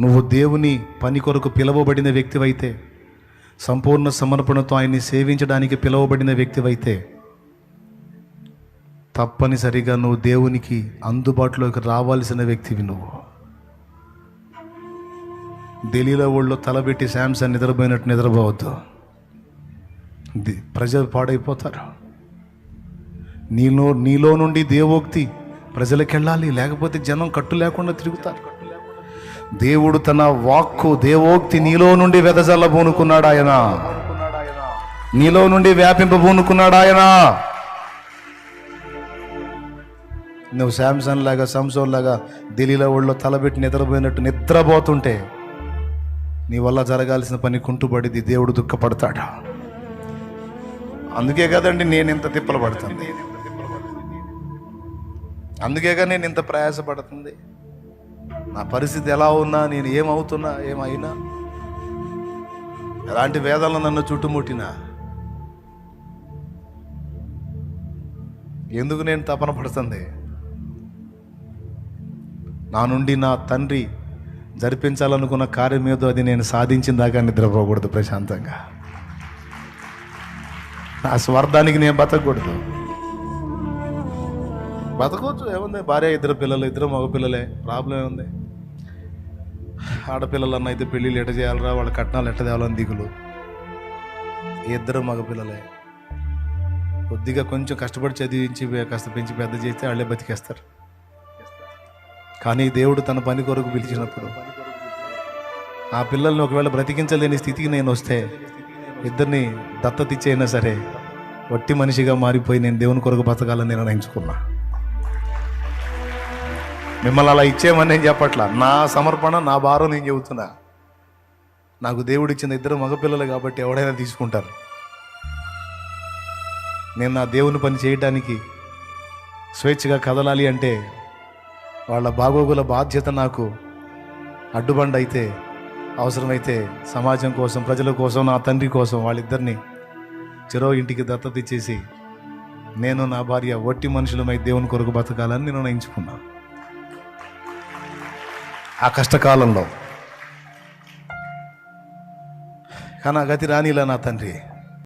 నువ్వు దేవుని పని కొరకు పిలువబడిన వ్యక్తివైతే సంపూర్ణ సమర్పణతో ఆయన్ని సేవించడానికి పిలువబడిన వ్యక్తివైతే తప్పనిసరిగా నువ్వు దేవునికి అందుబాటులోకి రావాల్సిన వ్యక్తివి నువ్వు. ఢిల్లీలో ఒళ్ళు తలబెట్టి శాంసంగ్ నిద్రపోయినట్టు నిద్రపోవద్దు. ప్రజలు పాడైపోతారు. నీలో నీలో నుండి దేవోక్తి ప్రజలకు వెళ్ళాలి లేకపోతే జనం కట్టు లేకుండా తిరుగుతారు. దేవుడు తన వాక్కు దేవోక్తి నీలో నుండి వెదజల్లబూనుకున్నాడు ఆయన. నీలో నుండి వ్యాపింపబూనుకున్నాడు ఆయన నువ్వు శాంసన్ లాగా సంసోన్ లాగా ఢిల్లీలో ఒళ్ళో తలబెట్టి నిద్రపోయినట్టు నిద్రపోతుంటే నీ వల్ల జరగాల్సిన పని కుంటుపడిది దేవుడు దుఃఖపడతాడు? అందుకే కదండి నేను ఇంత తిప్పలు పడుతుంది. అందుకేగా నేను ఇంత ప్రయాసపడుతుంది. నా పరిస్థితి ఎలా ఉన్నా నేను ఏమవుతున్నా ఏమైనా? ఎలాంటి వేదాలను నన్ను చుట్టుముట్టినా? ఎందుకు నేను తపన పడుతుంది? నా నుండి నా తండ్రి జరిపించాలనుకున్న కార్యం ఏదో అది నేను సాధించిన దాకా నిద్రపోకూడదు ప్రశాంతంగా. నా స్వార్థానికి నేను బతకూడదు బతకవచ్చు. ఏముంది? భార్య ఇద్దరు పిల్లలు ఇద్దరు మగపిల్లలే ప్రాబ్లం ఏముంది? ఆడపిల్లలన్న అయితే పెళ్ళిళ్ళు ఎట్ట చేయాలరా? వాళ్ళ కట్నాలు ఎట్ట తేవాలని దిగులు. ఇద్దరు మగపిల్లలే కొద్దిగా కొంచెం కష్టపడి చదివించి కాస్త పెంచి పెద్ద చేస్తే వాళ్ళే బతికేస్తారు. కానీ దేవుడు తన పని కొరకు పిలిచినప్పుడు ఆ పిల్లల్ని ఒకవేళ బ్రతికించలేని స్థితికి నేను వస్తే ఇద్దరిని దత్తత ఇచ్చైనా సరే వట్టి మనిషిగా మారిపోయి నేను దేవుని కొరకు బతకాలని నిర్ణయించుకున్నా. మిమ్మల్ని అలా ఇచ్చేయమని నేను చెప్పట్లా. నా సమర్పణ నా భారం నేను చెబుతున్నా. నాకు దేవుడు ఇచ్చిన ఇద్దరు మగపిల్లలు కాబట్టి ఎవడైనా తీసుకుంటారు. నేను నా దేవుని పని చేయటానికి స్వేచ్ఛగా కదలాలి అంటే వాళ్ళ బాగోగుల బాధ్యత నాకు అడ్డుబండ అయితే అవసరమైతే సమాజం కోసం ప్రజల కోసం నా తండ్రి కోసం వాళ్ళిద్దరిని చెరో ఇంటికి దత్తత ఇచ్చేసి నేను నా భార్య ఒట్టి మనుషులమై దేవుని కొరకు బతకాలని నేను నిర్ణయించుకున్నా. ఆ కష్టకాలంలో. కానీ ఆ గతి రానిలా నా తండ్రి.